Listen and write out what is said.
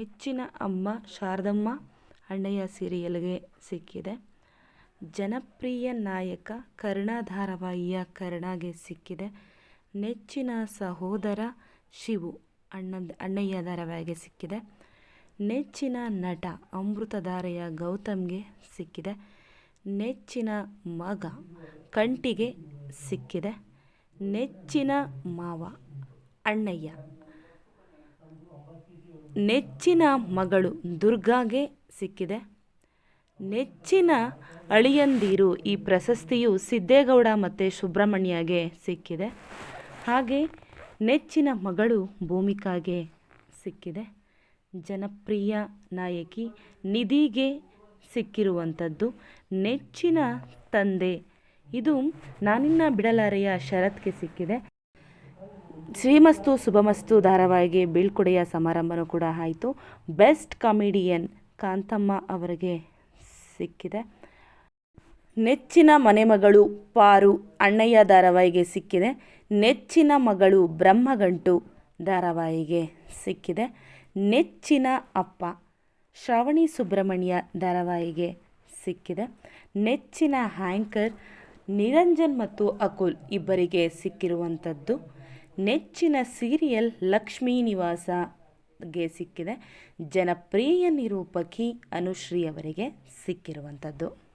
ನೆಚ್ಚಿನ ಅಮ್ಮ ಶಾರದಮ್ಮ ಅಣ್ಣಯ್ಯ ಸೀರಿಯಲ್ಗೆ ಸಿಕ್ಕಿದೆ. ಜನಪ್ರಿಯ ನಾಯಕ ಕರ್ಣ ಧಾರಾವಾಹಿಯ ಕರ್ಣಗೆ ಸಿಕ್ಕಿದೆ. ನೆಚ್ಚಿನ ಸಹೋದರ ಶಿವು ಅಣ್ಣ ಅಣ್ಣಯ್ಯ ಧಾರಾವಾಹಿಗೆ ಸಿಕ್ಕಿದೆ. ನೆಚ್ಚಿನ ನಟ ಅಮೃತಧಾರೆಯ ಗೌತಮ್ಗೆ ಸಿಕ್ಕಿದೆ. ನೆಚ್ಚಿನ ಮಗ ಕಂಟಿಗೆ ಸಿಕ್ಕಿದೆ. ನೆಚ್ಚಿನ ಮಾವ ಅಣ್ಣಯ್ಯ ನೆಚ್ಚಿನ ಮಗಳು ದುರ್ಗಾಗೆ ಸಿಕ್ಕಿದೆ. ನೆಚ್ಚಿನ ಅಳಿಯಂದಿರು ಈ ಪ್ರಶಸ್ತಿಯು ಸಿದ್ದೇಗೌಡ ಮತ್ತು ಸುಬ್ರಹ್ಮಣ್ಯಗೆ ಸಿಕ್ಕಿದೆ. ಹಾಗೆ ನೆಚ್ಚಿನ ಮಗಳು ಭೂಮಿಕಾಗೆ ಸಿಕ್ಕಿದೆ. ಜನಪ್ರಿಯ ನಾಯಕಿ ನಿಧಿಗೆ ಸಿಕ್ಕಿರುವಂಥದ್ದು ನೆಚ್ಚಿನ ತಂದೆ. ಇದು ನಾನಿನ್ನ ಬಿಡಲಾರೆಯ ಶರತ್ಗೆ ಸಿಕ್ಕಿದೆ. ಶ್ರೀಮಸ್ತು ಶುಭಮಸ್ತು ಧಾರಾವಾಹಿಗೆ ಬೀಳ್ಕೊಡೆಯ ಸಮಾರಂಭನೂ ಕೂಡ ಆಯಿತು. ಬೆಸ್ಟ್ ಕಾಮಿಡಿಯನ್ ಕಾಂತಮ್ಮ ಅವರಿಗೆ ಸಿಕ್ಕಿದೆ. ನೆಚ್ಚಿನ ಮನೆಮಗಳು ಪಾರು ಅಣ್ಣಯ್ಯ ಧಾರಾವಾಹಿಗೆ ಸಿಕ್ಕಿದೆ. ನೆಚ್ಚಿನ ಮಗಳು ಬ್ರಹ್ಮಗಂಟು ಧಾರಾವಾಹಿಗೆ ಸಿಕ್ಕಿದೆ. ನೆಚ್ಚಿನ ಅಪ್ಪ ಶ್ರಾವಣಿ ಸುಬ್ರಹ್ಮಣ್ಯ ಧಾರಾವಾಹಿಗೆ ಸಿಕ್ಕಿದೆ. ನೆಚ್ಚಿನ ಹ್ಯಾಂಕರ್ ನಿರಂಜನ್ ಮತ್ತು ಅಕುಲ್ ಇಬ್ಬರಿಗೆ ಸಿಕ್ಕಿರುವಂಥದ್ದು. ನೆಚ್ಚಿನ ಸೀರಿಯಲ್ ಲಕ್ಷ್ಮೀ ನಿವಾಸಗೆ ಸಿಕ್ಕಿದೆ. ಜನಪ್ರಿಯ ನಿರೂಪಕಿ ಅನುಶ್ರೀ ಅವರಿಗೆ ಸಿಕ್ಕಿರುವಂಥದ್ದು.